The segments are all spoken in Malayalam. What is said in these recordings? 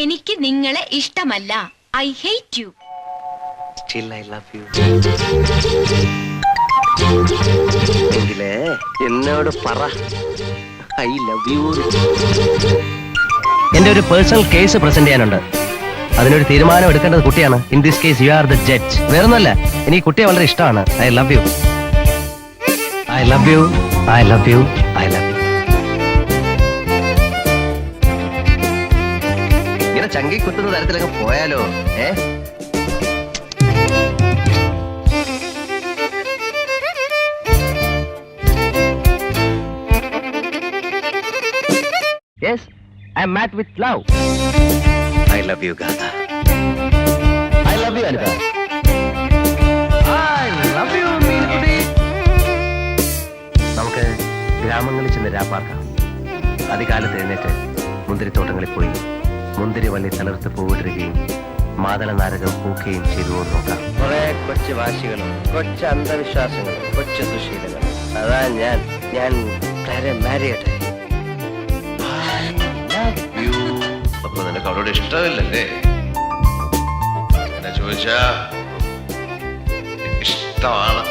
എനിക്ക് നിങ്ങളെ ഇഷ്ടമല്ല. I hate you still I love you എങ്കിലേ എന്നോട് പറ. ഐ ലവ് യു എന്റെ ഒരു പേഴ്സണൽ കേസ് പ്രസന്റ് ചെയ്യാനുണ്ട്. അതിനൊരു തീരുമാനം എടുക്കേണ്ടത് കുട്ടിയാണ്. In this case you are the judge വേറൊന്നുമല്ല എനിക്ക് കുട്ടിയെ വളരെ ഇഷ്ടമാണ്. I love you I love you I love you I love you ഇങ്ങനെ ചങ്കി കുത്തുന്ന തരത്തിലൊക്കെ പോയാലോ? ഏ? Yes I am mad with love I love you Gatha I love you, Anita. I love you, മീനുകുട്ടി. നമുക്ക് ഗ്രാമങ്ങളിൽ ചെന്ന് രാപ്പാർക്കാം അധികാലത്ത് എഴുന്നേറ്റ് മുന്തിരിത്തോട്ടങ്ങളിൽ പോയി. മുന്തിരി വള്ളി തളർത്ത് പൂവിടുകയും മാതളനാരകം പൂക്കുകയും ചെയ്തു നോക്കാം. കുറെ കൊച്ചു വാശികളും കൊച്ചു അന്ധവിശ്വാസങ്ങളും കൊച്ചു ദുശീലങ്ങളും. അതാ ഞാൻ ഞാൻ മാരി ചെയ്യട്ടെ അപ്പൊ നിനക്ക് അവരോട് ഇഷ്ടമില്ലല്ലേ? എന്നെ ചോദിച്ചാ ഇഷ്ടമാണ്.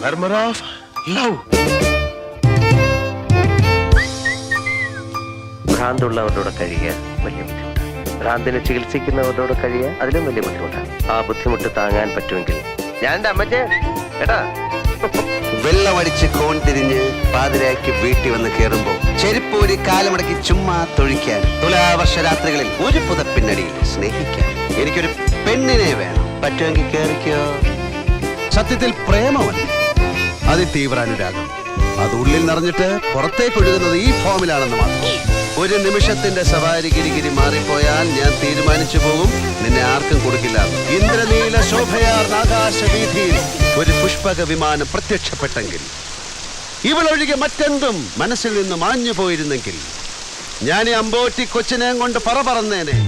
Murmur of love. ഭ്രാന്തുള്ളവരോട് കഴിയാൻ വലിയ ബുദ്ധിമുട്ടാണ്. ഭ്രാന്തിനെ ചികിത്സിക്കുന്നവരോട് കഴിയാൻ അതിലും വലിയ ബുദ്ധിമുട്ടാണ്. ആ ബുദ്ധിമുട്ട് താങ്ങാൻ പറ്റുമെങ്കിൽ ഞാൻ എന്റെ അമ്മച്ചേ എടാ. വെള്ളമടിച്ച് കോൺ തിരിഞ്ഞ് പാതിരാക്കി വീട്ടിൽ വന്ന് കയറുമ്പോ ചെരുപ്പ് ഒരു കാലമടക്കി ചുമ്മാ തൊഴിക്കാൻ തുലാവർഷ രാത്രികളിൽ ഒരു പുതപ്പിന്നടിയിൽ സ്നേഹിക്കാൻ എനിക്കൊരു പെണ്ണിനെ വേണം. പറ്റുമെങ്കിൽ കേറിക്കോ. സത്യത്തിൽ പ്രേമമല്ല. അതിതീവ്ര അനുരാഗം അത് ഉള്ളിൽ നിറഞ്ഞിട്ട് പുറത്തേക്ക് ഒഴുകുന്നത് ഈ ഫോമിലാണെന്ന് മാത്രം. ഒരു നിമിഷത്തിന്റെ സവാരി ഗിരിഗിരി മാറിപ്പോയാൽ ഞാൻ തീരുമാനിച്ചു പോകും. നിന്നെ ആർക്കും കൊടുക്കില്ല. ഇന്ദ്രനീല ശോഭയാർന്ന ആകാശവീഥിയിൽ ഒരു പുഷ്പക വിമാനം പ്രത്യക്ഷപ്പെട്ടെങ്കിൽ ഇവളൊഴികെ മറ്റെന്തും മനസ്സിൽ നിന്ന് മാഞ്ഞു പോയിരുന്നെങ്കിൽ ഞാൻ ഈ അമ്പോട്ടി കൊച്ചിനെയും കൊണ്ട് പറ പറന്നേനെ